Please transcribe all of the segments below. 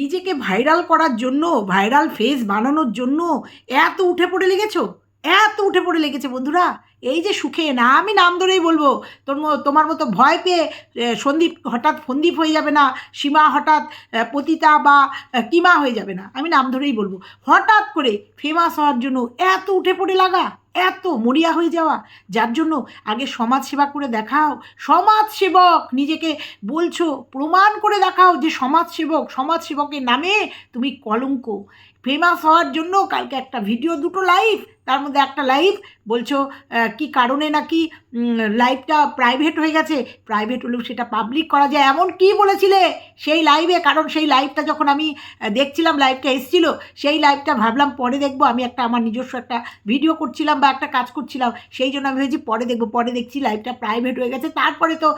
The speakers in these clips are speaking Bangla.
নিজেকে ভাইরাল করার জন্য, ভাইরাল ফেস বানানোর জন্য এত উঠে পড়ে লেগেছো? এত উঠে পড়ে লেগেছে বন্ধুরা। এই যে সুখে, না আমি নাম ধরেই বলব, তোর তোমার মতো ভয় পেয়ে সন্দীপ হঠাৎ ফন্দীপ হয়ে যাবে না, সীমা হঠাৎ পতিতা বা কিমা হয়ে যাবে না, আমি নাম ধরেই বলব। হঠাৎ করে ফেমাস হওয়ার জন্য এত উঠে পড়ে লাগা। এত মরিয়া হয়ে যাওয়া। যার জন্য আগে সমাজ সেবা করে দেখাও। সমাজ সেবক, নিজেকে বলছো, প্রমাণ করে দেখাও যে সমাজ সেবক, সমাজ সেবকের নামে তুমি কলঙ্ক। ফেমাস হওয়ার জন্য কালকে একটা ভিডিও দুটো লাইভ তার মধ্যে একটা লাইভ বলছো কি কারণে নাকি লাইভটা প্রাইভেট হয়ে গেছে? প্রাইভেট হলেও সেটা পাবলিক করা যায়। এমন কি বলেছিলে? সেই লাইভে কারণ সেই লাইভটা যখন আমি দেখছিলাম লাইভটা এসেছিল, সেই লাইভটা ভাবলাম পরে দেখব। আমি একটা আমার নিজস্ব একটা ভিডিও করছিলাম বা একটা কাজ করছিলাম, সেই জন্য আমি ভেবেছি পরে দেখব। পরে দেখছি লাইভটা প্রাইভেট হয়ে গেছে। তারপরে তো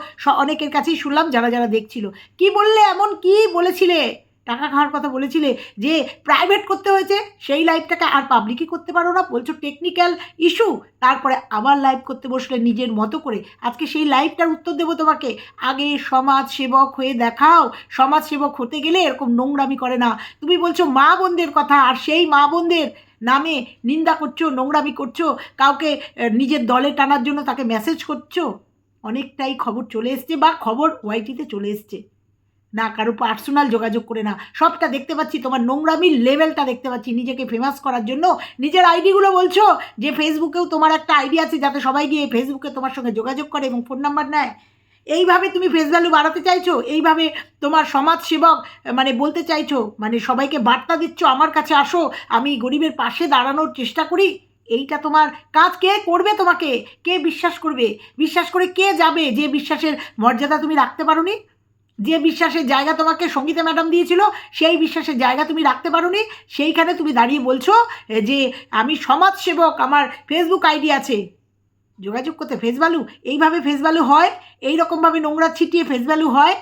অনেকের কাছেই শুনলাম, যারা যারা দেখছিল। কি বললে? এমন কি বলেছিলে? টাকা খাওয়ার কথা বলেছিলে যে প্রাইভেট করতে হয়েছে, সেই লাইভটাকে আর পাবলিকই করতে পারো না, বলছো টেকনিক্যাল ইস্যু তারপরে আবার লাইভ করতে বসলে নিজের মতো করে। আজকে সেই লাইভটার উত্তর দেবো তোমাকে। আগে সমাজ সেবক হয়ে দেখাও সমাজ সেবক হতে গেলে এরকম নোংরামি করে না। তুমি বলছো মা বোনদের কথা, আর সেই মা বোনদের নামে নিন্দা করছ, নোংরামি করছ, কাউকে নিজের দলে টানার জন্য তাকে মেসেজ করছ? অনেকটাই খবর চলে এসছে বা খবর ওয়াইটিতে চলে এসছে। না, কারও পার্সোনাল যোগাযোগ করে না। সবটা দেখতে পাচ্ছি, তোমার নোংরামির লেভেলটা দেখতে পাচ্ছি, নিজেকে ফেমাস করার জন্য। নিজের আইডিগুলো বলছো, যে ফেসবুকেও তোমার একটা আইডি আছে, যাতে সবাই গিয়ে ফেসবুকে তোমার সঙ্গে যোগাযোগ করে এবং ফোন নাম্বার নেয়। এইভাবে তুমি ফেস ভ্যালু বাড়াতে চাইছো? এইভাবে তোমার সমাজ সেবক মানে বলতে চাইছো মানে সবাইকে বার্তা দিচ্ছ, আমার কাছে আসো, আমি গরিবের পাশে দাঁড়ানোর চেষ্টা করি? এইটা তোমার কাজ। কে করবে তোমাকে? কে বিশ্বাস করবে? বিশ্বাস করে কে যাবে যে বিশ্বাসের মর্যাদা তুমি রাখতে পারোনি? যে বিশ্বাসের জায়গা তোমাকে সঙ্গীতা ম্যাডাম দিয়েছিল, সেই বিশ্বাসের জায়গা তুমি রাখতে পারোনি। সেইখানে তুমি দাঁড়িয়ে বলছো যে আমি সমাজসেবক, আমার ফেসবুক আইডি আছে। যোগাযোগ করতে ফেস ভ্যালু এইভাবে ফেস ভ্যালু হয় এই রকমভাবে নোংরা ছিটিয়ে ফেস ভ্যালু হয়।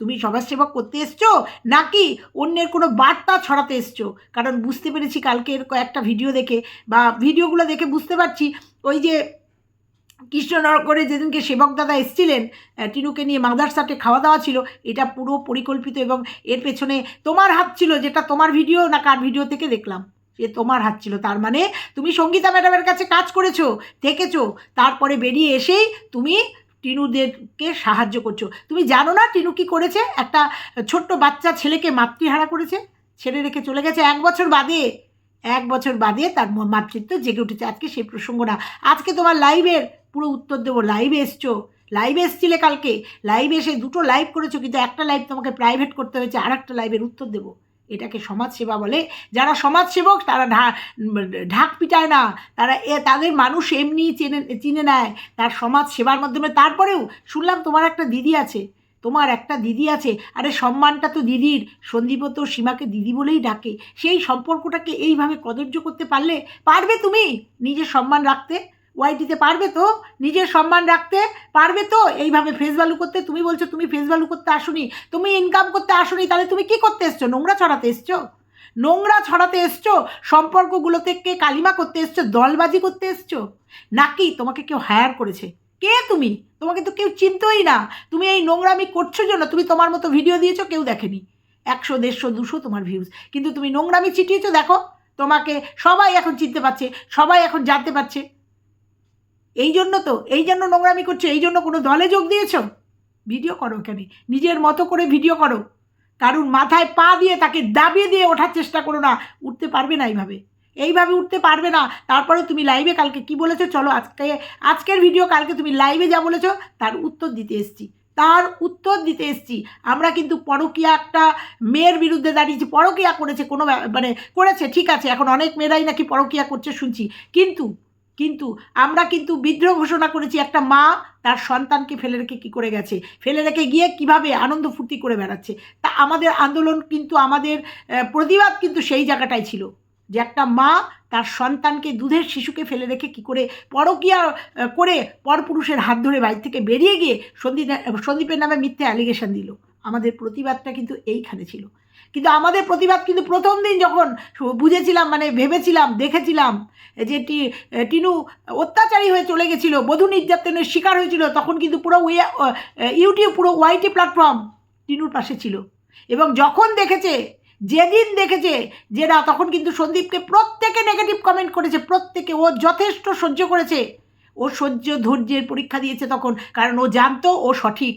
তুমি সমাজসেবক করতে এসছো, নাকি অন্যের কোনো বার্তা ছড়াতে এসছো? কারণ বুঝতে পেরেছি কালকের কয়েকটা ভিডিও দেখে, বা ভিডিওগুলো দেখে বুঝতে পারছি, ওই যে কৃষ্ণনগরে যেদিনকে সেবক দাদা এসছিলেন টিনুকে নিয়ে মাদার মাদারসাটে খাওয়া দাওয়া ছিল, এটা পুরো পরিকল্পিত এবং এর পেছনে তোমার হাত ছিল, যেটা তোমার ভিডিও না কার ভিডিও থেকে দেখলাম। যে তোমার হাত ছিল, তার মানে তুমি সঙ্গীতা ম্যাডামের কাছে কাজ করেছ, থেকেছো, তারপরে বেরিয়ে এসেই তুমি টিনুদেরকে সাহায্য করছ। তুমি জানো না টিনু কি করেছে? একটা ছোট্ট বাচ্চা ছেলেকে মাতৃহারা করেছে, ছেড়ে রেখে চলে গেছে এক বছর বাদে। এক বছর বাদে তার মাতৃত্ব জেগে উঠেছে। আজকে সেই প্রসঙ্গ না। আজকে তোমার লাইভের পুরো উত্তর দেবো। লাইভে এসছো। লাইভে এসছিলে কালকে। লাইভে এসে দুটো লাইভ করেছ, কিন্তু একটা লাইভ তোমাকে প্রাইভেট করতে হয়েছে আর একটা লাইভের উত্তর দেবো। এটাকে সমাজসেবা বলে। যারা সমাজসেবক, তারা ঢাক পিটায় না। তারা এ, তাদের মানুষ এমনি চেনে, চিনে নেয়। তার সমাজ সেবার মাধ্যমে। তারপরেও শুনলাম তোমার একটা দিদি আছে। তোমার একটা দিদি আছে। আরে সম্মানটা তো দিদির। সন্দীপও তো সীমাকে দিদি বলেই ডাকে। সেই সম্পর্কটাকে এইভাবে কদর্য করতে পারলে, পারবে তুমি নিজের সম্মান রাখতে? ওয়াইটিতে পারবে তো? নিজের সম্মান রাখতে পারবে তো? এইভাবে ফেস ভ্যালু করতে? তুমি বলছো তুমি ফেস ভ্যালু করতে আসুনি। তুমি ইনকাম করতে আসুনি, তাহলে তুমি কি করতে এসছো? নোংরা ছড়াতে এসছো? নোংরা ছড়াতে এসছো? সম্পর্কগুলো থেকে কালিমা করতে এসছো? দলবাজি করতে এসছো? নাকি তোমাকে কেউ হায়ার করেছে? কে তুমি? তোমাকে তো কেউ চিনতই না। তুমি এই নোংরামি করছ জন্য তুমি তোমার মতো ভিডিও দিয়েছ, কেউ দেখেনি। একশো, দেড়শো, দুশো তোমার ভিউজ কিন্তু তুমি নোংরামি ছিটিয়েছো, দেখো। তোমাকে সবাই এখন চিনতে পারছে, সবাই এখন জানতে পারছে। এই জন্য তো, এই জন্য নোংরামি করছ, এই জন্য কোনো দলে যোগ দিয়েছ? ভিডিও করো কেন নিজের মতো করে ভিডিও করো। কারণ মাথায় পা দিয়ে তাকে দাবিয়ে দিয়ে ওঠার চেষ্টা করো না, উঠতে পারবে না এইভাবে। এইভাবে উঠতে পারবে না, তারপরে তুমি লাইভে কালকে কি বলেছ চলো আজকে, আজকের ভিডিও কালকে তুমি লাইভে যা বলেছ, তার উত্তর দিতে এসছি। তার উত্তর দিতে এসছি। আমরা কিন্তু পরকীয়া একটা মেয়ের বিরুদ্ধে দাঁড়িয়েছি, পরকীয়া করেছে কোনো মানে করেছে, ঠিক আছে, এখন অনেক মেয়েরাই নাকি পরকীয়া করছে শুনছি। কিন্তু কিন্তু আমরা কিন্তু বিদ্রোহ ঘোষণা করেছি একটা মা তার সন্তানকে ফেলে রেখে কী করে গেছে? ফেলে রেখে গিয়ে কীভাবে আনন্দ ফুর্তি করে বেড়াচ্ছে? তা আমাদের আন্দোলন কিন্তু আমাদের প্রতিবাদ কিন্তু সেই জায়গাটাই ছিল। যে একটা মা তার সন্তানকে দুধের শিশুকে ফেলে রেখে কি করে পরকিয়া করে পরপুরুষের হাত ধরে বাড়ি থেকে বেরিয়ে গিয়ে সন্দীপ সন্দীপের নামে মিথ্যে অ্যালিগেশন দিল। আমাদের প্রতিবাদটা কিন্তু এইখানে ছিল। কিন্তু আমাদের প্রতিবাদ কিন্তু প্রথম দিন যখন বুঝেছিলাম মানে ভেবেছিলাম, দেখেছিলাম যে টিনু অত্যাচারী হয়ে চলে গেছিল, বধূ নির্যাতনের শিকার হয়েছিল, তখন কিন্তু পুরো ইউটিউব পুরো ওয়াইটি প্ল্যাটফর্ম টিনুর পাশে ছিল। এবং যখন দেখেছে, যেদিন দেখেছে যে না, তখন কিন্তু সন্দীপকে প্রত্যেকে নেগেটিভ কমেন্ট করেছে, প্রত্যেকে, ও যথেষ্ট সহ্য করেছে। ও সহ্য ধৈর্যের পরীক্ষা দিয়েছে তখন, কারণ ও জানতো ও সঠিক।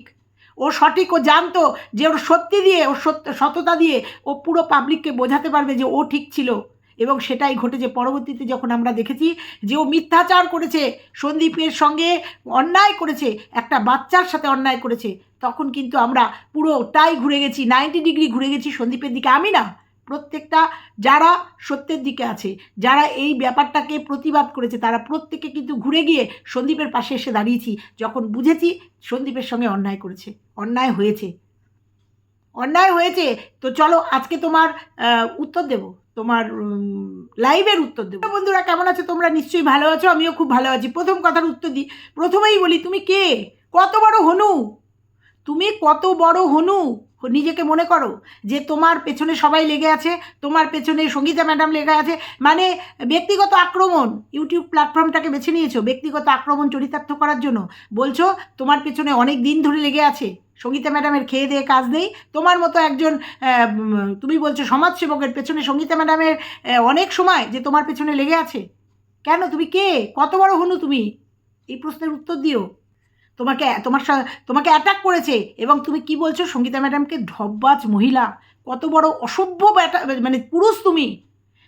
ও সঠিক, ও জানতো যে ওর সত্যি দিয়ে, ওর সত্য, সততা দিয়ে ও পুরো পাবলিককে বোঝাতে পারবে যে ও ঠিক ছিল। এবং সেটাই ঘটেছে। পরবর্তীতে যখন আমরা দেখেছি যে ও মিথ্যাচার করেছে, সন্দীপের সঙ্গে অন্যায় করেছে, একটা বাচ্চার সাথে অন্যায় করেছে, তখন কিন্তু আমরা পুরোটাই ঘুরে গেছি। নাইনটি ডিগ্রি ঘুরে গেছি সন্দীপের দিকে। আমি না প্রত্যেকটা, যারা সত্যের দিকে আছে, যারা এই ব্যাপারটাকে প্রতিবাদ করেছে, তারা প্রত্যেকে কিন্তু ঘুরে গিয়ে সন্দীপের পাশে এসে দাঁড়িয়েছি। যখন বুঝেছি সন্দীপের সঙ্গে অন্যায় করেছে, অন্যায় হয়েছে। অন্যায় হয়েছে? তো চলো আজকে তোমার উত্তর দেব। তোমার লাইভের উত্তর দেবো। বন্ধুরা, কেমন আছো? তোমরা নিশ্চয়ই ভালো আছো, আমিও খুব ভালো আছি। প্রথম কথার উত্তর দিই। প্রথমেই বলি, তুমি কে? কত বড় হনু? তুমি কত বড় হনু? নিজেকে মনে করো যে তোমার পেছনে সবাই লেগে আছে, তোমার পেছনে সঙ্গীতা ম্যাডাম লেগে আছে মানে ব্যক্তিগত আক্রমণ, ইউটিউব প্ল্যাটফর্মটাকে বেছে নিয়েছো ব্যক্তিগত আক্রমণ চরিতার্থ করার জন্য। বলছো তোমার পেছনে অনেক দিন ধরে লেগে আছে, সঙ্গীতা ম্যাডামের খেয়ে দিয়ে কাজ নেই, তোমার মতো একজন তুমি বলছো সমাজসেবকের পেছনে সঙ্গীতা ম্যাডামের অনেক সময় যে তোমার পেছনে লেগে আছে। কেন? তুমি কে? কত বড় হনু তুমি? এই প্রশ্নের উত্তর দিও। তোমাকে, তোমার তোমাকে অ্যাটাক করেছে। এবং তুমি কি বলছো? সঙ্গীতা ম্যাডামকে ঢপবাজ মহিলা। কত বড় অসভ্য মানে পুরুষ তুমি।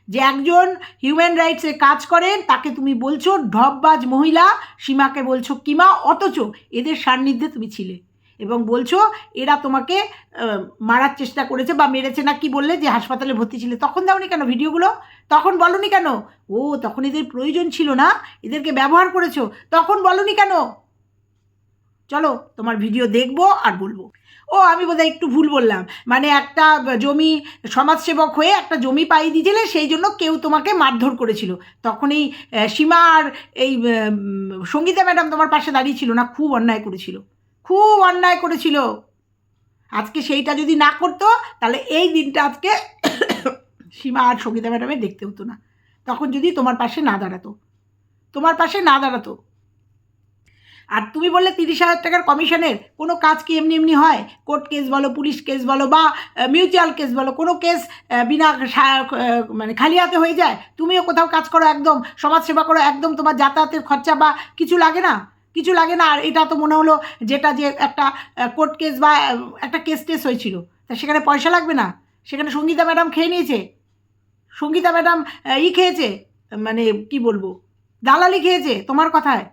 যে একজন হিউম্যান রাইটসে কাজ করেন, তাকে তুমি বলছো ঢপবাজ মহিলা, সীমাকে বলছো কিমা, অথচ এদের সান্নিধ্যে তুমি ছিলে। এবং বলছো এরা তোমাকে মারার চেষ্টা করেছে বা মেরেছে না কি বললে, যে হাসপাতালে ভর্তি ছিলে। তখন দাওনি কেন ভিডিওগুলো? তখন বলনি কেন? ও, তখন এদের প্রয়োজন ছিল না। এদেরকে ব্যবহার করেছ। তখন বলনি কেন? চলো তোমার ভিডিও দেখব আর বলব। ও, আমি বোধহয় একটু ভুল বললাম। মানে একটা জমি সমাজসেবক হয়ে একটা জমি পাইয়ে দিয়েছিলে, সেই জন্য কেউ তোমাকে মারধর করেছিল। তখন এই সীমা আর এই সঙ্গীতা ম্যাডাম তোমার পাশে দাঁড়িয়ে ছিল না, খুব অন্যায় করেছিল। খুব অন্যায় করেছিল। আজকে সেইটা যদি না করতো, তাহলে এই দিনটা আজকে সীমা আর সঙ্গীতা ম্যাডামে দেখতে হতো না। তখন যদি তোমার পাশে না দাঁড়াতো। তোমার পাশে না দাঁড়াতো। আর তুমি বললে তিরিশ হাজার টাকার কমিশনের, কোনো কাজ কি এমনি এমনি হয়? কোর্ট কেস বলো, পুলিশ কেস বলো বা মিউচুয়াল কেস বলো, কোনো কেস বিনা মানে খালি হাতে হয়ে যায়? তুমিও কোথাও কাজ করো একদম, সমাজসেবা করো একদম, তোমার যাতায়াতের খরচা বা কিছু লাগে না? কিছু লাগে না? আর এটা তো মনে হলো যেটা যে একটা কোর্ট কেস বা একটা কেস টেস হয়েছিল। তা সেখানে পয়সা লাগবে না? সেখানে সঙ্গীতা ম্যাডাম খেয়ে নিয়েছে? সঙ্গীতা ম্যাডাম ই খেয়েছে? মানে কি বলব? দালালি খেয়েছে তোমার কথায়?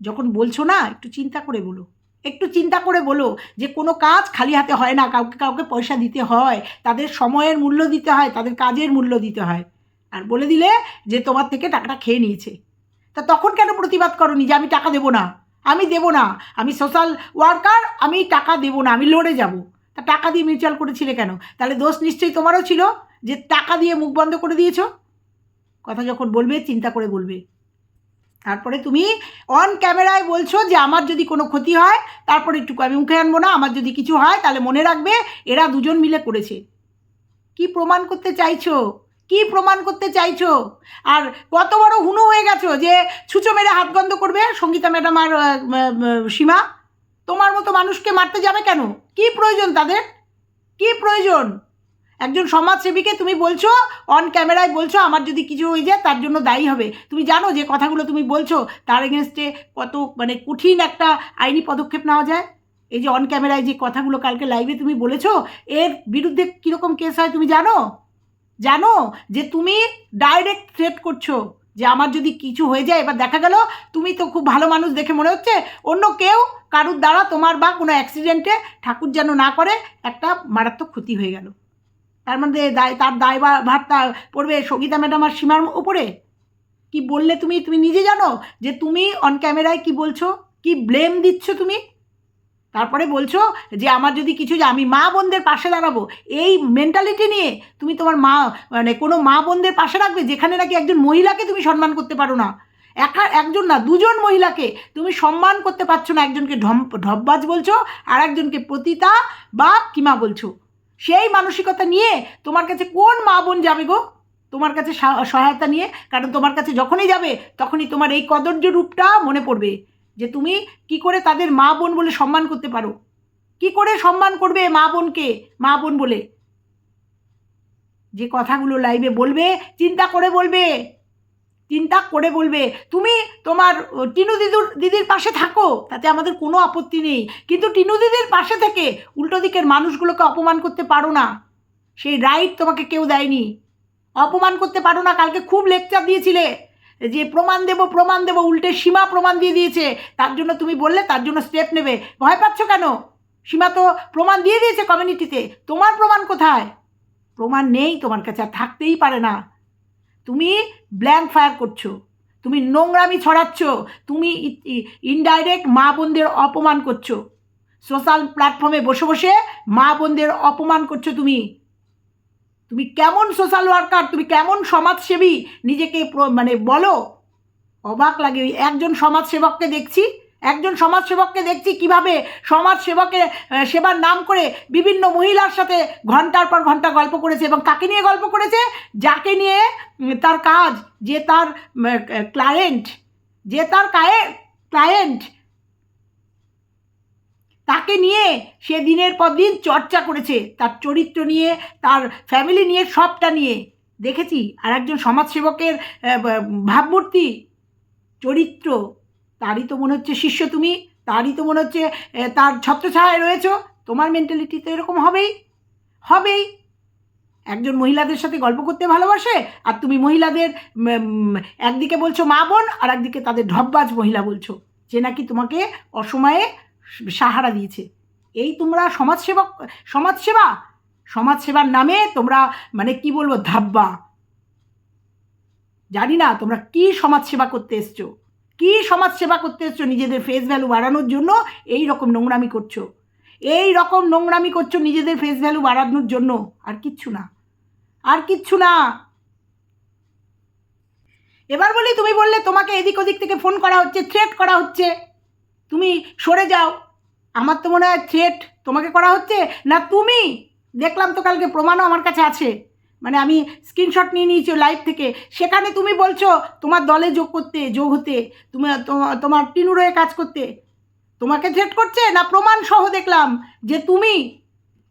যখন বলছো না, একটু চিন্তা করে বলো। একটু চিন্তা করে বলো যে কোনো কাজ খালি হাতে হয় না, কাউকে কাউকে পয়সা দিতে হয়, তাদের সময়ের মূল্য দিতে হয়, তাদের কাজের মূল্য দিতে হয়। আর বলে দিলে যে তোমার থেকে টাকাটা খেয়ে নিয়েছে। তা তখন কেন প্রতিবাদ করনি যে আমি টাকা দেবো না? আমি দেবো না। আমি সোশ্যাল ওয়ার্কার আমি টাকা দেবো না, আমি লড়ে যাব। তা টাকা দিয়ে মিউচুয়াল করেছিলে কেন? তাহলে দোষ নিশ্চয়ই তোমারও ছিল যে টাকা দিয়ে মুখ বন্ধ করে দিয়েছ? কথা যখন বলবে, চিন্তা করে বলবে। তারপরে তুমি অন ক্যামেরায় বলছো যে আমার যদি কোনো ক্ষতি হয়, তারপরে একটু আমি মুখে আনব না, আমার যদি কিছু হয়, তাহলে মনে রাখবে এরা দুজন মিলে করেছে। কি প্রমাণ করতে চাইছো? কি প্রমাণ করতে চাইছো? আর কত বড় হুনু হয়ে গেছো যে ছুঁচো মেরে হাত গন্ধ করবে সঙ্গীতা ম্যাডাম আর সীমা? তোমার মতো মানুষকে মারতে যাবে কেন? কি প্রয়োজন তাদের? কি প্রয়োজন? একজন সমাজসেবীকে তুমি বলছো অন ক্যামেরায় বলছো, আমার যদি কিছু হয়ে যায়, তার জন্য দায়ী হবে। তুমি জানো যে কথাগুলো তুমি বলছো, তার এগেনস্টে কত মানে কঠিন একটা আইনি পদক্ষেপ নেওয়া যায়? এই যে অন ক্যামেরায় যে কথাগুলো কালকে লাইভে তুমি বলেছ, এর বিরুদ্ধে কীরকম কেস হয় তুমি জানো? জানো যে তুমি ডাইরেক্ট থ্রেট করছ, যে আমার যদি কিছু হয়ে যায়, এবার দেখা গেল, তুমি তো খুব ভালো মানুষ দেখে মনে হচ্ছে, অন্য কেউ কারুর দ্বারা তোমার বা কোনো অ্যাক্সিডেন্টে ঠাকুর যেন না করে, একটা মারাত্মক ক্ষতি হয়ে গেল। তার মধ্যে দায়, তার দায় বা- ভারটা পড়বে সঙ্গীতা ম্যাডাম আর সীমার ওপরে কি বললে তুমি? তুমি নিজে জানো যে তুমি অন ক্যামেরায় কি বলছো? কি ব্লেম দিচ্ছ তুমি? তারপরে বলছো যে আমার যদি কিছু যে আমি মা বোনদের পাশে দাঁড়াবো। এই মেন্টালিটি নিয়ে তুমি তোমার মা মানে কোনো মা বোনদের পাশে রাখবে যেখানে নাকি একজন মহিলাকে তুমি সম্মান করতে পারো না। একা, একজন না, দুজন মহিলাকে তুমি সম্মান করতে পারছ না। একজনকে ঢম ঢপবাজ বলছো আর একজনকে পতিতা বা কিমা বলছো। সেই মানসিকতা নিয়ে তোমার কাছে কোন মা বোন যাবে গো? তোমার কাছে সহায়তা নিয়ে? কারণ তোমার কাছে যখনই যাবে, তখনই তোমার এই কদর্য রূপটা মনে পড়বে। যে তুমি কি করে তাদের মা বোন বলে সম্মান করতে পারো? কি করে সম্মান করবে মা বোনকে? মা বোন বলে। যে কথাগুলো লাইভে বলবে, চিন্তা করে বলবে। চিন্তা করে বলবে, তুমি তোমার টিনু দিদুর, দিদির পাশে থাকো, তাতে আমাদের কোনো আপত্তি নেই। কিন্তু টিনু দিদির পাশে থেকে উল্টো দিকের মানুষগুলোকে অপমান করতে পারো না। সেই রাইট তোমাকে কেউ দেয়নি। অপমান করতে পারো না, কালকে খুব লেকচার দিয়েছিলে। যে প্রমাণ দেব প্রমাণ দেব, উল্টে সীমা প্রমাণ দিয়ে দিয়েছে। তার জন্য তুমি বললে, তার জন্য স্টেপ নেবে। ভয় পাচ্ছ কেন? সীমা তো প্রমাণ দিয়ে দিয়েছে কমিউনিটিতে তোমার প্রমাণ কোথায়? প্রমাণ নেই তোমার কাছে, আর থাকতেই পারে না। তুমি ব্ল্যাঙ্ক ফায়ার করছ, তুমি নোংরামি ছড়াচ্ছ, তুমি ইনডাইরেক্ট মা বোনদের অপমান করছ। সোশ্যাল প্ল্যাটফর্মে বসে বসে মা বোনদের অপমান করছ তুমি। তুমি কেমন সোশ্যাল ওয়ার্কার তুমি কেমন সমাজসেবী, নিজেকে মানে বলো। অবাক লাগে, ওই একজন সমাজসেবককে দেখছি একজন সমাজসেবককে দেখছি কীভাবে সমাজসেবকের সেবার নাম করে বিভিন্ন মহিলার সাথে ঘণ্টার পর ঘণ্টা গল্প করেছে এবং কাকে নিয়ে গল্প করেছে? যাকে নিয়ে তার কাজ, যে তার ক্লায়েন্ট যে তার কায়ে ক্লায়েন্ট তাকে নিয়ে সে দিনের পর দিন চর্চা করেছে, তার চরিত্র নিয়ে, তার ফ্যামিলি নিয়ে, সবটা নিয়ে। দেখেছি আর একজন সমাজসেবকের ভাবমূর্তি, চরিত্র। তারই তো মনে হচ্ছে শিষ্য তুমি, তারই তো মনে হচ্ছে তার ছত্রছায়ায় রয়েছো, তোমার মেন্টালিটি তো এরকম হবেই হবেই। একজন মহিলাদের সাথে গল্প করতে ভালোবাসে, আর তুমি মহিলাদের একদিকে বলছো মা বোন, আর একদিকে তাদের ঢপবাজ মহিলা বলছো, যে নাকি তোমাকে অসময়ে সাহারা দিয়েছে। এই তোমরা সমাজসেবক, সমাজসেবা, সমাজসেবার নামে তোমরা মানে কি বলব ধাব্বা জানি না তোমরা কি সমাজসেবা করতে এসছো। কি সমাজসেবা করতে এসছো নিজেদের ফেস ভ্যালু বাড়ানোর জন্য? এই রকম নোংরামি করছ। এই রকম নোংরামি করছ নিজেদের ফেস ভ্যালু বাড়ানোর জন্য। আর কিচ্ছু না। আর কিচ্ছু না। এবার বলি তুমি বললে তোমাকে এদিক ওদিক থেকে ফোন করা হচ্ছে থ্রেট করা হচ্ছে। তুমি সরে যাও। আমার তো মনে হয় থ্রেট তোমাকে করা হচ্ছে? না, তুমি? দেখলাম তো কালকে প্রমাণও আমার কাছে আছে। মানে আমি স্ক্রিনশট নিয়ে নিয়েছি লাইভ থেকে। সেখানে তুমি বলছো, তোমার দলে যোগ করতে, যোগ হতে তুমি তোমা- তোমার টিনুরয়ে কাজ করতে। তোমাকে থ্রেট করছে না প্রমাণ সহ দেখলাম যে তুমি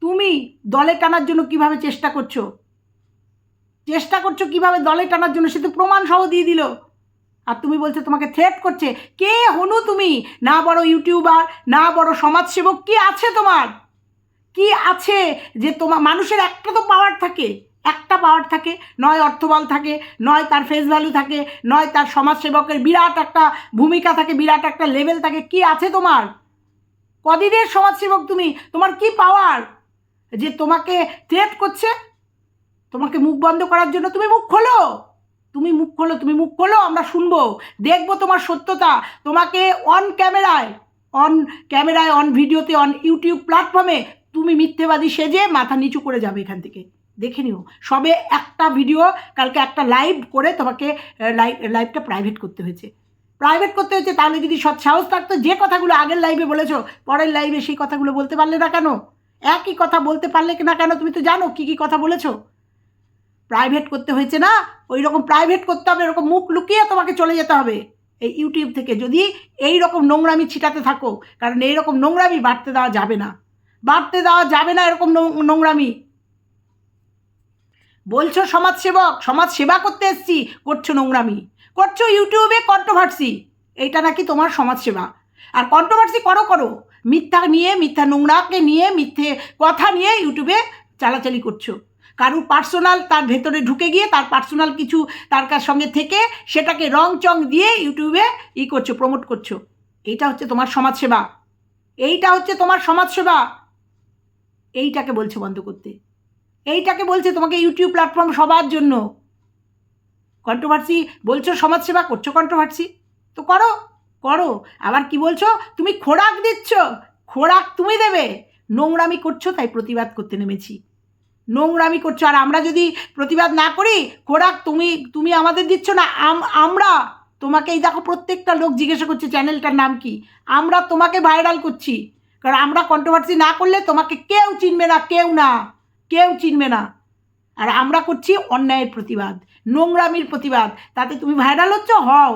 তুমি দলে টানার জন্য কীভাবে চেষ্টা করছ? চেষ্টা করছ কীভাবে দলে টানার জন্য? সে তো প্রমাণ সহ দিয়ে দিল। আর তুমি বলছো তোমাকে থ্রেট করছে। কে হনু তুমি? না বড় ইউটিউবার, না বড় সমাজসেবক, কি আছে তোমার? কি আছে যে তোমার মানুষের একটা তো পাওয়ার থাকে। একটা পাওয়ার থাকে, নয় অর্থবল থাকে, নয় তার ফেস ভ্যালু থাকে, নয় তার সমাজসেবকের বিরাট একটা ভূমিকা থাকে, বিরাট একটা লেভেল থাকে। কি আছে তোমার? কদিনের সমাজসেবক তুমি? তোমার কি পাওয়ার যে তোমাকে থ্রেট করছে, তোমাকে মুখ বন্ধ করার জন্য তুমি মুখ খোলো। তুমি মুখ খোলো, তুমি মুখ খোলো, আমরা শুনব। দেখব তোমার সত্যতা। তোমাকে অন ক্যামেরায় অন ক্যামেরায় অন ভিডিওতে অন ইউটিউব প্ল্যাটফর্মে তুমি মিথ্যেবাদী সেজে মাথা নিচু করে যাবে এখান থেকে। দেখে নিও। সবে একটা ভিডিও কালকে একটা লাইভ করে তোমাকে লাইভ লাইভটা প্রাইভেট করতে হয়েছে। প্রাইভেট করতে হয়েছে তাহলে যদি সৎ সাহস থাকতো, যে কথাগুলো আগের লাইভে বলেছ, পরের লাইভে সেই কথাগুলো বলতে পারলে না কেন? একই কথা বলতে পারলে কি না কেন? তুমি তো জানো কী কী কথা বলেছ। প্রাইভেট করতে হয়েছে না ওই রকম প্রাইভেট করতে হবে এরকম মুখ লুকিয়ে তোমাকে চলে যেতে হবে। এই ইউটিউব থেকে যদি এই রকম নোংরামি ছিটাতে থাকো, কারণ এই রকম নোংরামি বাড়তে দেওয়া যাবে না। বাড়তে দেওয়া যাবে না এরকম নোংরামি। বলছো সমাজসেবক সমাজ সেবা করতে এসছি, করছ নোংরামি। করছ ইউটিউবে কন্ট্রোভার্সি এইটা নাকি তোমার সমাজসেবা। আর কন্ট্রোভার্সি করো করো। মিথ্যা নিয়ে, মিথ্যা নোংরাকে নিয়ে, মিথ্যে কথা নিয়ে ইউটিউবে চালাচালি করছ। কারুর পার্সোনাল তার ভেতরে ঢুকে গিয়ে, তার পার্সোনাল কিছু তার কার সঙ্গে থেকে সেটাকে রং চং দিয়ে ইউটিউবে ই করছ প্রমোট করছ। এইটা হচ্ছে তোমার সমাজসেবা। এইটা হচ্ছে তোমার সমাজসেবা। এইটাকে বলছে বন্ধ করতে। এইটাকে বলছে তোমাকে ইউটিউব প্ল্যাটফর্ম সবার জন্য। কন্ট্রোভার্সি বলছো, সমাজসেবা করছ কন্ট্রোভার্সি তো করো করো। আবার কি বলছো? তুমি খোরাক দিচ্ছ, খোরাক তুমি দেবে। নোংরামি করছ, তাই প্রতিবাদ করতে নেমেছি। নোংরামি করছ, আর আমরা যদি প্রতিবাদ না করি, খোরাক তুমি তুমি আমাদের দিচ্ছ না, আম- আমরা তোমাকে এই দেখো প্রত্যেকটা লোক জিজ্ঞাসা করছে, চ্যানেলটার নাম কি? আমরা তোমাকে ভাইরাল করছি। কারণ আমরা কন্ট্রোভার্সি না করলে তোমাকে কেউ চিনবে না, কেউ না। কেউ চিনবে না। আর আমরা করছি অন্যায়ের প্রতিবাদ, নোংরামির প্রতিবাদ। তাতে তুমি ভাইরাল হচ্ছ? হও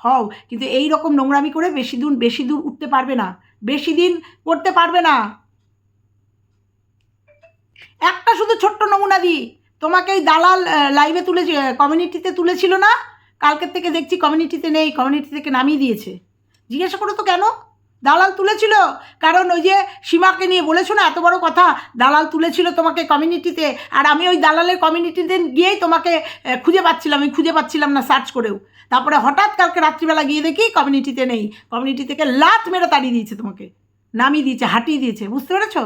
হও। কিন্তু এই রকম নোংরামি করে বেশি দূর বেশি দূর উঠতে পারবে না। বেশি দিন করতে পারবে না। একটা শুধু ছোট্ট নমুনা দিই। তোমাকে এই দালাল লাইভে তুলে কমিউনিটিতে তুলেছিল না? কালকের থেকে দেখছি কমিউনিটিতে নেই কমিউনিটি থেকে নামিয়ে দিয়েছে। জিজ্ঞাসা করো তো কেন? দালাল তুলেছিল। কারণ ওই যে সীমাকে নিয়ে বলেছ না, এত বড় কথা, দালাল তুলেছিল তোমাকে কমিউনিটিতে আর আমি ওই দালালের কমিউনিটিতে গিয়েই তোমাকে খুঁজে পাচ্ছিলাম, আমি খুঁজে পাচ্ছিলাম না সার্চ করেও। তারপরে হঠাৎ কালকে রাত্রিবেলা গিয়ে দেখি কমিউনিটিতে নেই। কমিউনিটি থেকে লাত মেরে তাড়িয়ে দিয়েছে তোমাকে, নামিয়ে দিয়েছে, হাঁটিয়ে দিয়েছে। বুঝতে পেরেছ?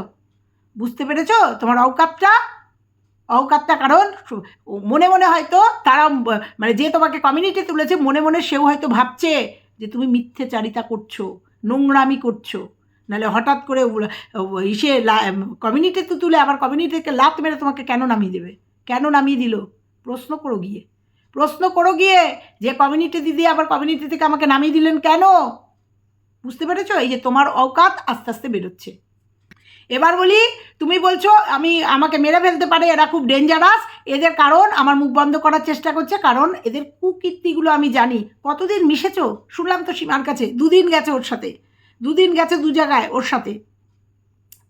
বুঝতে পেরেছ? তোমার অওকাতটা অওকাতটা কারণ মনে মনে হয়তো তারা মানে যে তোমাকে কমিউনিটি তুলেছে, মনে মনে সেও হয়তো ভাবছে যে তুমি মিথ্যেচারিতা করছ। নোংরামি করছ। নাহলে হঠাৎ করে ইসে কমিউনিটিতে তুলে আবার কমিউনিটি থেকে লাত মেরে তোমাকে কেন নামিয়ে দেবে? কেন নামিয়ে দিল? প্রশ্ন করো গিয়ে। প্রশ্ন করো গিয়ে যে কমিউনিটি দিদি আবার কমিউনিটি থেকে আমাকে নামিয়ে দিলেন কেন? বুঝতে পেরেছ? এই যে তোমার অকাত আস্তে আস্তে বেরোচ্ছে। এবার বলি, তুমি বলছো, আমি, আমাকে মেরে ফেলতে পারে, এরা খুব ডেঞ্জারাস এদের কারণ, আমার মুখ বন্ধ করার চেষ্টা করছে, কারণ এদের কুকীর্তিগুলো আমি জানি। কতদিন মিশেছো? শুনলাম তো সীমার কাছে, দুদিন গেছে ওর সাথে। দুদিন গেছে দু জায়গায় ওর সাথে।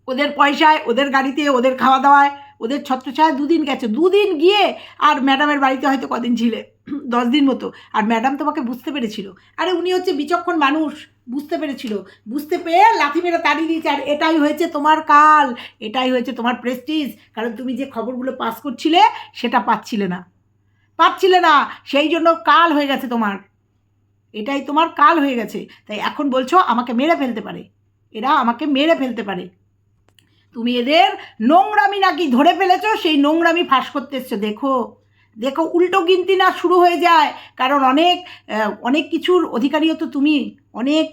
ওদের পয়সায়, ওদের গাড়িতে, ওদের খাওয়া দাওয়ায় ওদের ছত্রছায় দুদিন গেছে। দুদিন গিয়ে আর ম্যাডামের বাড়িতে হয়তো কদিন ছিলে, দশ দিন মতো। আর ম্যাডাম তোমাকে বুঝতে পেরেছিল। আরে উনি হচ্ছে বিচক্ষণ মানুষ। বুঝতে পেরেছিল। বুঝতে পেরে লাথি মেরে তাড়িয়ে দিয়েছে, আর এটাই হয়েছে তোমার কাল, এটাই হয়েছে তোমার প্রেস্টিজ কারণ তুমি যে খবরগুলো পাস করছিলে, সেটা পাচ্ছিলে না। পাচ্ছিলে না, সেই জন্য কাল হয়ে গেছে তোমার। এটাই তোমার কাল হয়ে গেছে। তাই এখন বলছো, আমাকে মেরে ফেলতে পারে। এরা আমাকে মেরে ফেলতে পারে। তুমি এদের নোংরামি নাকি ধরে ফেলেছো, সেই নোংরামি ফাঁস করতে এসছো, দেখো। দেখো উল্টো গিনতি না শুরু হয়ে যায়। কারণ অনেক অনেক কিছুর অধিকারীও তো তুমি। অনেক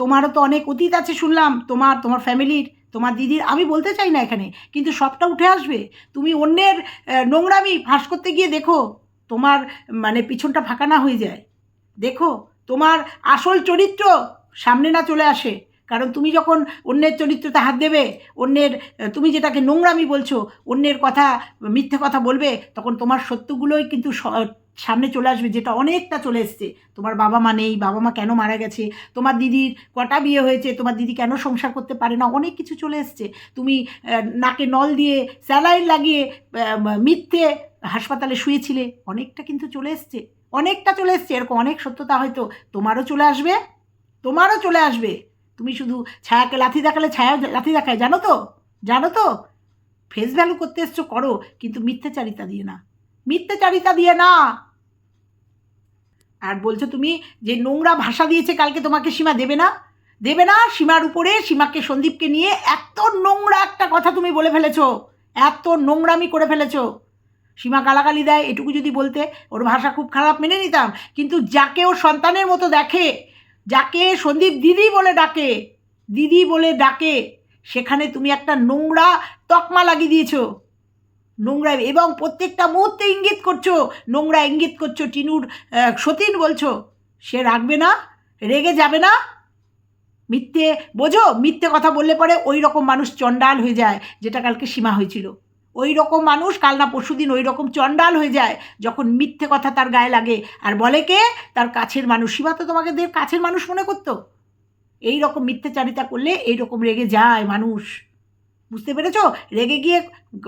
তোমারও তো অনেক অতীত আছে শুনলাম। তোমার তোমার ফ্যামিলির, তোমার দিদির, আমি বলতে চাই না এখানে, কিন্তু সবটা উঠে আসবে। তুমি অন্যের নোংরামি ফাঁস করতে গিয়ে দেখো, তোমার মানে পিছনটা ফাঁকা না হয়ে যায়। দেখো, তোমার আসল চরিত্র সামনে না চলে আসে। কারণ তুমি যখন অন্যের চরিত্রতে হাত দেবে, অন্যের তুমি যেটাকে নোংরামি বলছো, অন্যের কথা, মিথ্যে কথা বলবে, তখন তোমার সত্যগুলোই কিন্তু সামনে চলে আসবে, যেটা অনেকটা চলে এসছে। তোমার বাবা মা নেই, বাবা মা কেন মারা গেছে, তোমার দিদির কটা বিয়ে হয়েছে, তোমার দিদি কেন সংসার করতে পারে না, অনেক কিছু চলে এসছে। তুমি নাকে নল দিয়ে স্যালাইন লাগিয়ে মিথ্যে হাসপাতালে শুয়েছিলে, অনেকটা কিন্তু চলে এসছে, অনেকটা চলে এসছে, এরকম অনেক সত্যতা হয়তো তোমারও চলে আসবে, তোমারও চলে আসবে। তুমি শুধু ছায়াকে লাথি দেখালে, ছায়া লাথি দেখায়, জানো তো? জানো তো? ফেস ভ্যালু করতে এসছো, করো, কিন্তু মিথ্যাচারিতা দিয়ে না। মিথ্যাচারিতা দিয়ে না! আর বলছো তুমি যে নোংরা ভাষা দিয়েছে, কালকে তোমাকে সীমা দেবে না? দেবে না, সীমার উপরে সীমাকে, সন্দীপকে নিয়ে এত নোংরা একটা কথা তুমি বলে ফেলেছো। এত নোংরামি করে ফেলেছো। সীমা গালাগালি দেয়, এটুকু যদি বলতে, ওর ভাষা খুব খারাপ মেনে নিতাম, কিন্তু যাকে ও সন্তানের মতো দেখে যাকে সন্দীপ দিদি বলে ডাকে, দিদি বলে ডাকে, সেখানে তুমি একটা নোংরা তকমা লাগিয়ে দিয়েছ। নোংরা এবং প্রত্যেকটা মুহূর্তে ইঙ্গিত করছ, নোংরা ইঙ্গিত করছ, টিনুর সতীন বলছো, সে রাখবে না, রেগে যাবে না। মিথ্যে, বোঝো, মিথ্যে কথা বললে পরে ওই রকম মানুষ চণ্ডাল হয়ে যায়, যেটা কালকে সীমা হয়েছিল। ওই রকম মানুষ, কাল না পরশুদিন ওই রকম চণ্ডাল হয়ে যায় যখন মিথ্যে কথা তার গায়ে লাগে। আর বলে কে? তার কাছের মানুষ। সীমা তো তোমাকে দের কাছের মানুষ মনে করতো। এই রকম মিথ্যাচারিতা করলে এই রকম রেগে যায় মানুষ। বুঝতে পেরেছ? রেগে গিয়ে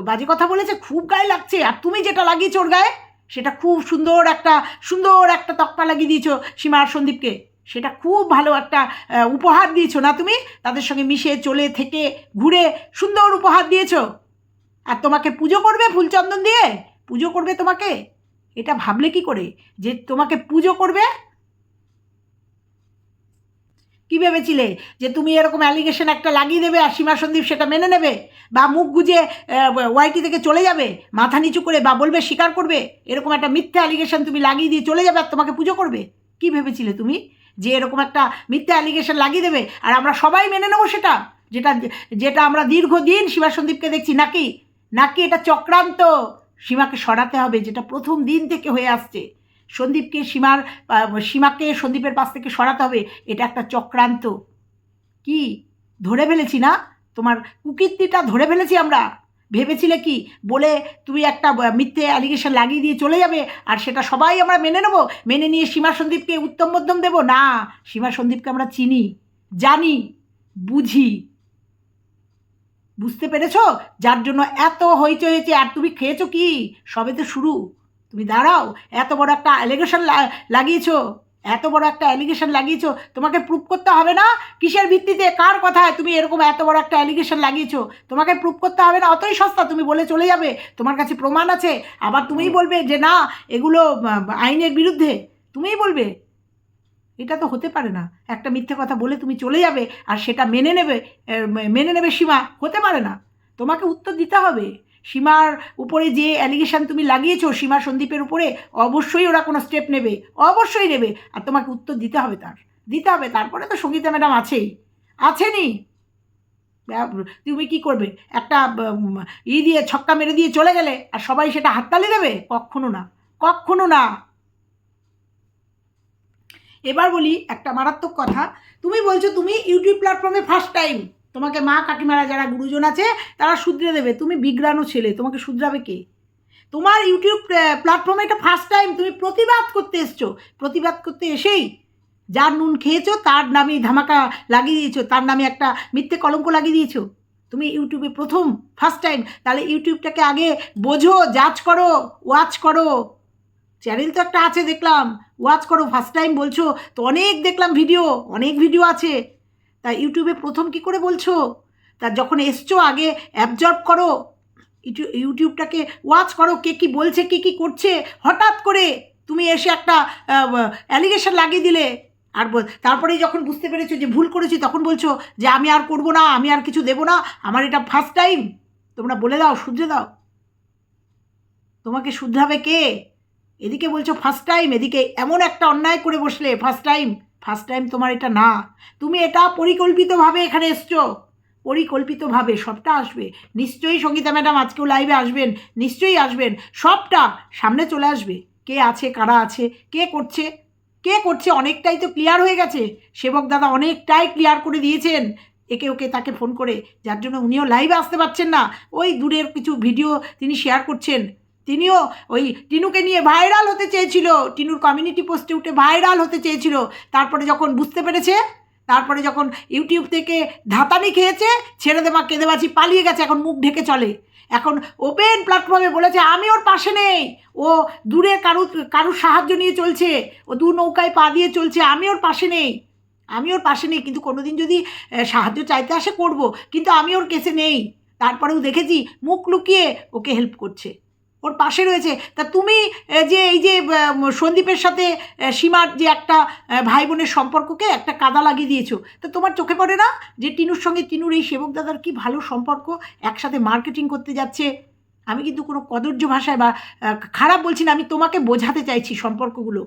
বাজে কথা বলেছে, খুব গায়ে লাগছে। আর তুমি যেটা লাগিয়েছো ওর গায়ে, সেটা খুব সুন্দর একটা সুন্দর একটা তক্তা লাগিয়ে দিয়েছ সীমা আর সন্দীপকে। সেটা খুব ভালো একটা উপহার দিয়েছ না তুমি? তাদের সঙ্গে মিশে, চলে, থেকে, ঘুরে সুন্দর উপহার দিয়েছ। আর তোমাকে পুজো করবে ফুলচন্দন দিয়ে? পুজো করবে তোমাকে? এটা ভাবলে কি করে? যে তোমাকে পুজো করবে? কি ভেবেছিলে? যে তুমি এরকম অ্যালিগেশন একটা লাগিয়ে দেবে আর সীমা সন্দীপ সেটা মেনে নেবে? বা মুখ গুজে ওয়াইটি থেকে চলে যাবে? মাথা নিচু করে বা বলবে স্বীকার করবে? এরকম একটা মিথ্যা অ্যালিগেশন তুমি লাগিয়ে দিয়ে চলে যাবে আর তোমাকে পুজো করবে? কি ভেবেছিলে তুমি? যে এরকম একটা মিথ্যা অ্যালিগেশন লাগিয়ে দেবে? আর আমরা সবাই মেনে নেব সেটা? যেটা যেটা আমরা দীর্ঘদিন সীমা সন্দীপকে দেখছি নাকি? নাকি এটা চক্রান্ত? সীমাকে সরাতে হবে, যেটা প্রথম দিন থেকে হয়ে আসছে। সন্দীপকে সীমার সীমাকে সন্দীপের পাশ থেকে সরাতে হবে, এটা একটা চক্রান্ত। কি? ধরে ফেলেছি না? তোমার কুকীর্তিটা ধরে ফেলেছি আমরা? ভেবেছিলে কি? বলে তুমি একটা মিথ্যে অ্যালিগেশন লাগিয়ে দিয়ে চলে যাবে, আর সেটা সবাই আমরা মেনে নেব? মেনে নিয়ে সীমা সন্দীপকে উত্তম মধ্যম দেবো? না, সীমা সন্দীপকে আমরা চিনি, জানি, বুঝি। বুঝতে পেরেছ? যার জন্য এত হইচই হয়েছে আর তুমি খেয়েছো কি? সবে তো শুরু। তুমি দাঁড়াও। এত বড় একটা অ্যালিগেশন লাগিয়েছো। এত বড় একটা অ্যালিগেশন লাগিয়েছো। তোমাকে প্রুভ করতে হবে না? কিসের ভিত্তিতে? কার কথায় তুমি এরকম এত বড় একটা অ্যালিগেশন লাগিয়েছো? তোমাকে প্রুভ করতে হবে না? অতই সস্তা। তুমি বলে চলে যাবে। তোমার কাছে প্রমাণ আছে। আবার তুমিই বলবে যে না, এগুলো আইনের বিরুদ্ধে। তুমিই বলবে। এটা তো হতে পারে না। একটা মিথ্যে কথা বলে তুমি চলে যাবে আর সেটা মেনে নেবে মেনে নেবে সীমা, হতে পারে না। তোমাকে উত্তর দিতে হবে। সীমার উপরে যে অ্যালিগেশন তুমি লাগিয়েছো, সীমা সন্দীপের উপরে, অবশ্যই ওরা কোনো স্টেপ নেবে, অবশ্যই নেবে। আর তোমাকে উত্তর দিতে হবে তার। দিতে হবে, তারপরে তো সঙ্গীতা ম্যাডাম আছেই। আছেনি ব্যাপ- তুমি কি করবে? একটা ই দিয়ে ছক্কা মেরে দিয়ে চলে গেলে আর সবাই সেটা হাততালি দেবে? কখনো না। কখনো না। এবার বলি একটা মারাত্মক কথা। তুমি বলছো তুমি ইউটিউব প্ল্যাটফর্মে ফার্স্ট টাইম তোমাকে মা কাকিমারা যারা গুরুজন আছে, তারা শুধরে দেবে। তুমি বিগ্রানো ছেলে, তোমাকে শুধরাবে কে? তোমার ইউটিউব প্ল্যাটফর্মে এটা ফার্স্ট টাইম তুমি প্রতিবাদ করতে এসছো। প্রতিবাদ করতে এসেই যার নুন খেয়েছো, তার নামে ধামাকা লাগিয়ে দিয়েছ, তার নামে একটা মিথ্যে কলঙ্ক লাগিয়ে দিয়েছ। তুমি ইউটিউবে প্রথম ফার্স্ট টাইম তাহলে ইউটিউবটাকে আগে বোঝো জাজ করো ওয়াচ করো। চ্যানেল তো একটা আছে, দেখলাম। ওয়াচ করো ফার্স্ট টাইম বলছো, তো অনেক দেখলাম ভিডিও অনেক ভিডিও আছে। তা ইউটিউবে প্রথম কি করে বলছো? তা যখন এসছো আগে অ্যাবজর্ব করো ইউটিউবটাকে ওয়াচ করো, কে কী বলছে, কে কী করছে। হঠাৎ করে তুমি এসে একটা অ্যালিগেশন লাগিয়ে দিলে। আর তারপরে যখন বুঝতে পেরেছ যে ভুল করেছি, তখন বলছো যে আমি আর করব না, আমি আর কিছু দেবো না, আমার এটা ফার্স্ট টাইম তোমরা বলে দাও, শুধরে দাও। তোমাকে শুধরাবে কে? এদিকে বলছো ফার্স্ট টাইম এদিকে এমন একটা অন্যায় করে বসলে ফার্স্ট টাইম ফার্স্ট টাইম তোমার এটা না। তুমি এটা পরিকল্পিতভাবে এখানে এসছো। পরিকল্পিতভাবে সবটা আসবে। নিশ্চয়ই সঙ্গীতা ম্যাডাম আজকেও লাইভে আসবেন, নিশ্চয়ই আসবেন। সবটা সামনে চলে আসবে। কে আছে, কারা আছে, কে করছে? কে করছে? অনেকটাই তো ক্লিয়ার হয়ে গেছে। সেবক দাদা অনেকটাই ক্লিয়ার করে দিয়েছেন। একে ওকে তাকে ফোন করে। যার জন্য উনিও লাইভে আসতে পারছেন না। ওই দূরের কিছু ভিডিও তিনি শেয়ার করছেন। তিনিও ওই টিনুকে নিয়ে ভাইরাল হতে চেয়েছিল। টিনুর কমিউনিটি পোস্টে উঠে ভাইরাল হতে চেয়েছিল। তারপরে যখন বুঝতে পেরেছে, তারপরে যখন ইউটিউব থেকে ধাতানি খেয়েছে, ছেড়ে দেওয়া কেঁদেবাছি পালিয়ে গেছে, এখন মুখ ঢেকে চলে। এখন ওপেন প্ল্যাটফর্মে বলেছে, আমি ওর পাশে নেই। ও দূরে কারু, কারুর সাহায্য নিয়ে চলছে। ও দু নৌকায় পা দিয়ে চলছে। আমি ওর পাশে নেই। আমি ওর পাশে নেই। কিন্তু কোনো দিন যদি সাহায্য চাইতে আসে, করব। কিন্তু আমি ওর কেসে নেই। তারপরেও দেখেছি, মুখ লুকিয়ে ওকে হেল্প করছে। ওর পাশে রয়েছে। তা তুমি যে এই যে সন্দীপের সাথে সীমার যে একটা ভাই বোনের সম্পর্ককে একটা কাদা লাগিয়ে দিয়েছ, তা তোমার চোখে পড়ে না যে টিনুর সঙ্গে টিনুর এই সেবক দাদার কি ভালো সম্পর্ক, একসাথে মার্কেটিং করতে যাচ্ছে? আমি কিন্তু কোনো কদর্য ভাষায় বা খারাপ বলছি না, আমি তোমাকে বোঝাতে চাইছি সম্পর্কগুলো।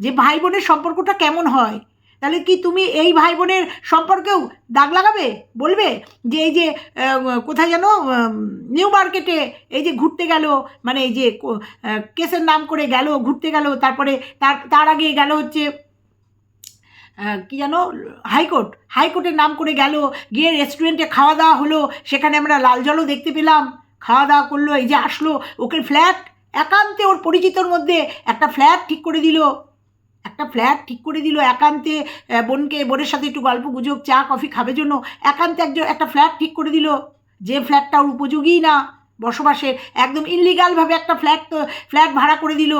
যে ভাই বোনের সম্পর্কটা কেমন হয়? তাহলে কি তুমি এই ভাই বোনের সম্পর্কেও দাগ লাগাবে? বলবে যে এই যে কোথায় যেন নিউ মার্কেটে এই যে ঘুরতে গেল মানে এই যে কেসের নাম করে গেল, ঘুরতে গেল, তারপরে তার তার আগে গেল হচ্ছে কি যেন, হাইকোর্ট। হাইকোর্টের নাম করে গেল, গিয়ে রেস্টুরেন্টে খাওয়া দাওয়া হলো, সেখানে আমরা লাল জলও দেখতে পেলাম। খাওয়া দাওয়া করল, এই যে আসলো, ওকে ফ্ল্যাট একান্তে ওর পরিচিতর মধ্যে একটা ফ্ল্যাট ঠিক করে দিল। একটা ফ্ল্যাট ঠিক করে দিল, একান্তে বোনকে, বোনের সাথে একটু গল্প গুজব, চা, কফি খাবে জন্য, একান্তে একজন, একটা ফ্ল্যাট ঠিক করে দিল। যে ফ্ল্যাটটা ওর উপযোগী না বসবাসের একদম ইনলিগালভাবে একটা ফ্ল্যাট তো ফ্ল্যাট ভাড়া করে দিল।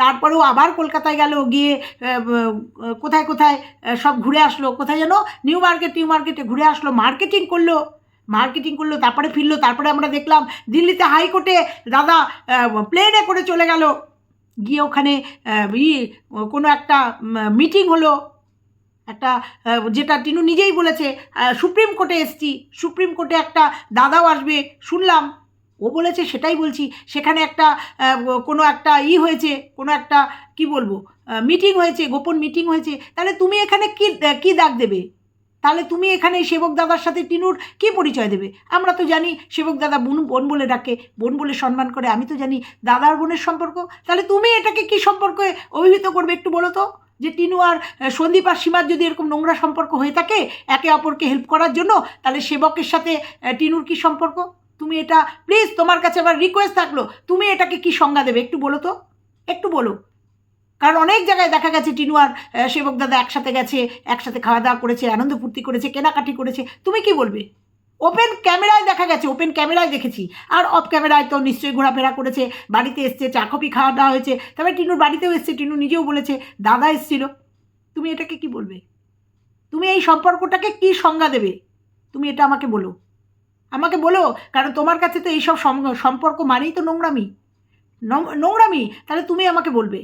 তারপরেও আবার কলকাতায় গেল, গিয়ে কোথায় কোথায় সব ঘুরে আসলো। কোথায় যেন নিউ মার্কেট নিউ মার্কেটে ঘুরে আসলো মার্কেটিং করল। মার্কেটিং করল, তারপরে ফিরলো, তারপরে আমরা দেখলাম দিল্লিতে হাইকোর্টে দাদা প্লেনে করে চলে গেল। গিয়ে ওখানে ই, কোনো একটা মিটিং হলো। একটা যেটা টিনু নিজেই বলেছে সুপ্রিম কোর্টে এসছি, সুপ্রিম কোর্টে একটা দাদাও আসবে, শুনলাম। ও বলেছে, সেটাই বলছি। সেখানে একটা কোনো একটা ই হয়েছে, কোনো একটা, কি বলব মিটিং হয়েছে, গোপন মিটিং হয়েছে। তাহলে তুমি এখানে কি কি দাগ দেবে? তাহলে তুমি এখানে সেবক দাদার সাথে টিনুর কি পরিচয় দেবে? আমরা তো জানি সেবক দাদা বোন বোন বলে ডাকে, বোন বলে সম্মান করে, আমি তো জানি দাদার বোনের সম্পর্ক। তাহলে তুমি এটাকে কি সম্পর্কে অভিহিত করবে একটু বলো তো? যে টিনু আর সন্দীপ আর সীমার যদি এরকম নোংরা সম্পর্ক হয়ে থাকে, একে অপরকে হেল্প করার জন্য, তাহলে সেবকের সাথে টিনুর কি সম্পর্ক? তুমি এটা প্লিজ তোমার কাছে আবার রিকোয়েস্ট থাকল, তুমি এটাকে কি সংজ্ঞা দেবে? একটু বলো তো? একটু বলো। কারণ অনেক জায়গায় দেখা গেছে টিনু আর সেবক দাদা একসাথে গেছে, একসাথে খাওয়া দাওয়া করেছে, আনন্দ ফুর্তি করেছে, কেনাকাটি করেছে। তুমি কি বলবে? ওপেন ক্যামেরায় দেখা গেছে ওপেন ক্যামেরায় দেখেছি। আর অফ ক্যামেরায় তো নিশ্চয়ই ঘোরাফেরা করেছে, বাড়িতে এসছে, চা, কফি খাওয়া দাওয়া হয়েছে। তবে টিনুর বাড়িতেও এসছে, টিনু নিজেও বলেছে, দাদা এসছিল। তুমি এটাকে কি বলবে? তুমি এই সম্পর্কটাকে কি সংজ্ঞা দেবে? তুমি এটা আমাকে বলো। আমাকে বলো, কারণ তোমার কাছে তো এইসব সম্পর্ক মানেই তো নোংরামি। নোংরামি, তাহলে তুমি আমাকে বলবে।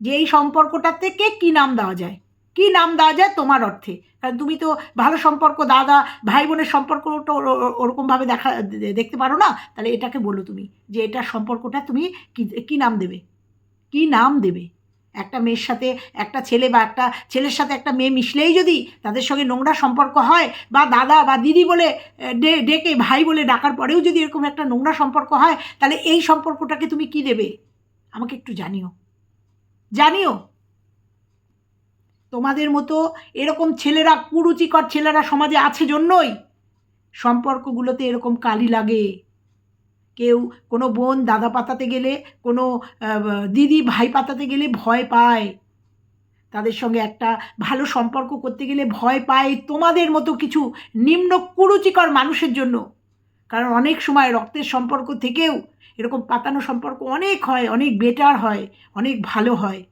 যে এই সম্পর্কটার থেকে কী নাম দেওয়া যায়? কী নাম দেওয়া যায় তোমার অর্থে? কারণ তুমি তো ভালো সম্পর্ক, দাদা ভাই বোনের সম্পর্কটা ওরকমভাবে দেখা দেখতে পারো না? তাহলে এটাকে বলো তুমি যে এটা সম্পর্কটা তুমি কী নাম দেবে? কী নাম দেবে? একটা মেয়ের সাথে একটা ছেলে বা একটা ছেলের সাথে একটা মেয়ে মিশলেই যদি তাদের সঙ্গে নোংরা সম্পর্ক হয় বা দাদা বা দিদি বলে ডেকে ভাই বলে ডাকার পরেও যদি এরকম একটা নোংরা সম্পর্ক হয়, তাহলে এই সম্পর্কটাকে তুমি কি দেবে? আমাকে একটু জানিও। জানিও, তোমাদের মতো এরকম ছেলেরা, কুরুচিকর ছেলেরা সমাজে আছে জন্যই সম্পর্কগুলোতে এরকম কালি লাগে। কেউ কোনো বোন দাদা পাতাতে গেলে, কোনো দিদি ভাই পাতাতে গেলে ভয় পায়। তাদের সঙ্গে একটা ভালো সম্পর্ক করতে গেলে ভয় পায় তোমাদের মতো কিছু নিম্ন কুরুচিকর মানুষের জন্য। কারণ অনেক সময় রক্তের সম্পর্ক থেকেও এরকম পাতানো সম্পর্ক অনেক হয়, অনেক বেটার হয়, অনেক ভালো হয়।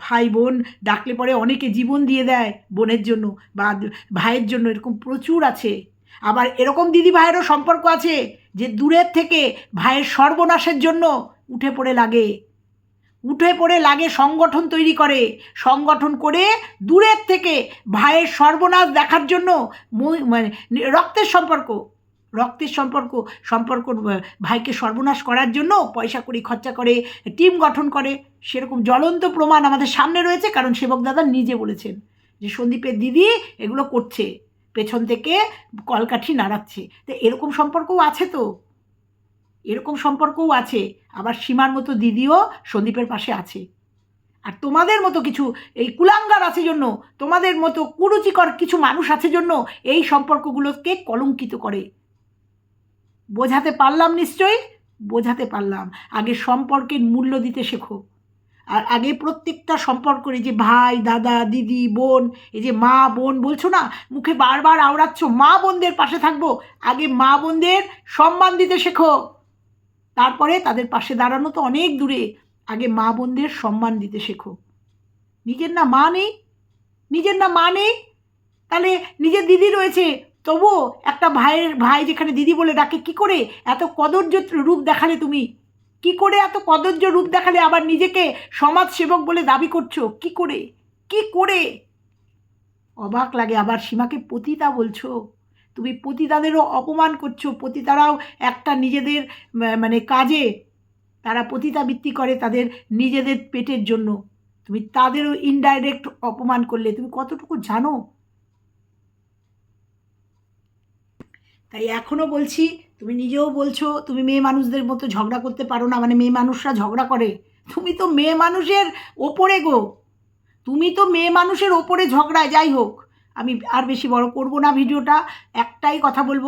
ভাই বোন ডাকলে পরে অনেকে জীবন দিয়ে দেয় বোনের জন্য বা ভাইয়ের জন্য, এরকম প্রচুর আছে। আবার এরকম দিদি ভাইয়েরও সম্পর্ক আছে যে দূরের থেকে ভাইয়ের সর্বনাশের জন্য উঠে পড়ে লাগে। উঠে পড়ে লাগে সংগঠন তৈরি করে, সংগঠন করে দূরের থেকে ভাইয়ের সর্বনাশ দেখার জন্য মানে রক্তের সম্পর্ক। রক্তের সম্পর্ক সম্পর্ক ভাইকে সর্বনাশ করার জন্য পয়সা করি খরচা করে, টিম গঠন করে, সেরকম জ্বলন্ত প্রমাণ আমাদের সামনে রয়েছে, কারণ সেবক দাদা নিজে বলেছেন যে সন্দীপের দিদি এগুলো করছে, পেছন থেকে কলকাঠি নাড়াচ্ছে। তো এরকম সম্পর্কও আছে তো। এরকম সম্পর্কও আছে, আবার সীমার মতো দিদিও সন্দীপের পাশে আছে। আর তোমাদের মতো কিছু, এই কুলাঙ্গার আছে জন্য, তোমাদের মতো কুরুচিকর কিছু মানুষ আছে জন্য এই সম্পর্কগুলোকে কলঙ্কিত করে। বোঝাতে পারলাম নিশ্চয়ই? বোঝাতে পারলাম। আগে সম্পর্কের মূল্য দিতে শেখো। আর আগে প্রত্যেকটা সম্পর্ক, এই যে ভাই, দাদা, দিদি, বোন, এই যে মা, বোন, বলছো না? মুখে বারবার আওড়াচ্ছ, মা বোনদের পাশে থাকব। আগে মা বোনদের সম্মান দিতে শেখো। তারপরে তাদের পাশে দাঁড়ানো তো অনেক দূরে। আগে মা বোনদের সম্মান দিতে শেখো। নিজের না মা নেই? নিজের না মা নেই? তাহলে নিজের দিদি রয়েছে। তবুও একটা ভাইয়ের, ভাই যেখানে দিদি বলে ডাকে, কি করে এত কদর্য রূপ দেখালে তুমি? কি করে এত কদর্য রূপ দেখালে আবার নিজেকে সমাজ সেবক বলে দাবি করছ? কি করে? কি করে? অবাক লাগে আবার সীমাকে পতিতা বলছো। তুমি পতিতাদেরও অপমান করছ। পতিতারাও একটা নিজেদের মানে কাজে তারা পতিতাবৃত্তি করে তাদের নিজেদের পেটের জন্য। তুমি তাদেরও ইনডাইরেক্ট অপমান করলে। তুমি কতটুকু জানো? তাই এখনও বলছি, তুমি নিজেও বলছো, তুমি মেয়ে মানুষদের মতো ঝগড়া করতে পারো না মানে মেয়ে মানুষরা ঝগড়া করে। তুমি তো মেয়ে মানুষের ওপরে গো। তুমি তো মেয়ে মানুষের ওপরে ঝগড়ায়, যাই হোক। আমি আর বেশি বড় করব না ভিডিওটা, একটাই কথা বলব,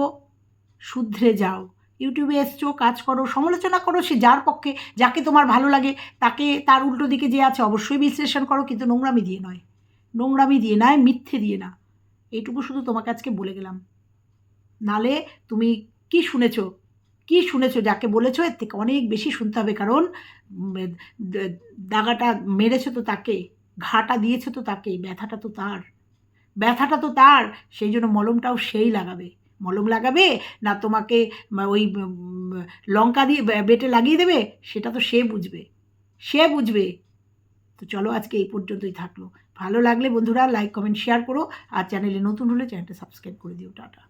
শুধরে যাও। ইউটিউবে এসছো, কাজ করো, সমালোচনা করো সে যার পক্ষে, যাকে তোমার ভালো লাগে, তাকে তার উল্টো দিকে যে আছে অবশ্যই বিশ্লেষণ করো, কিন্তু নোংরামি দিয়ে নয়। নোংরামি দিয়ে নয়, মিথ্যে দিয়ে না। এইটুকু শুধু তোমাকে আজকে বলে গেলাম। নালে তুমি কি শুনেছ? কি শুনেছো যাকে বলেছ? এর থেকে অনেক বেশি শুনতে হবে, কারণ দাগাটা মেরেছো তো তাকে, ঘাটা দিয়েছ তো তাকে, ব্যথাটা তো তার। ব্যথাটা তো তার, সেই জন্য মলমটাও সেই লাগাবে। মলম লাগাবে না তোমাকে ওই লঙ্কা দিয়ে বেটে লাগিয়ে দেবে? সেটা তো সে বুঝবে। সে বুঝবে। তো চলো আজকে এই পর্যন্তই থাকল। ভালো লাগলে বন্ধুরা লাইক কমেন্ট শেয়ার করো। আর চ্যানেলে নতুন হলে চ্যানেলটা সাবস্ক্রাইব করে দিও। টাটা।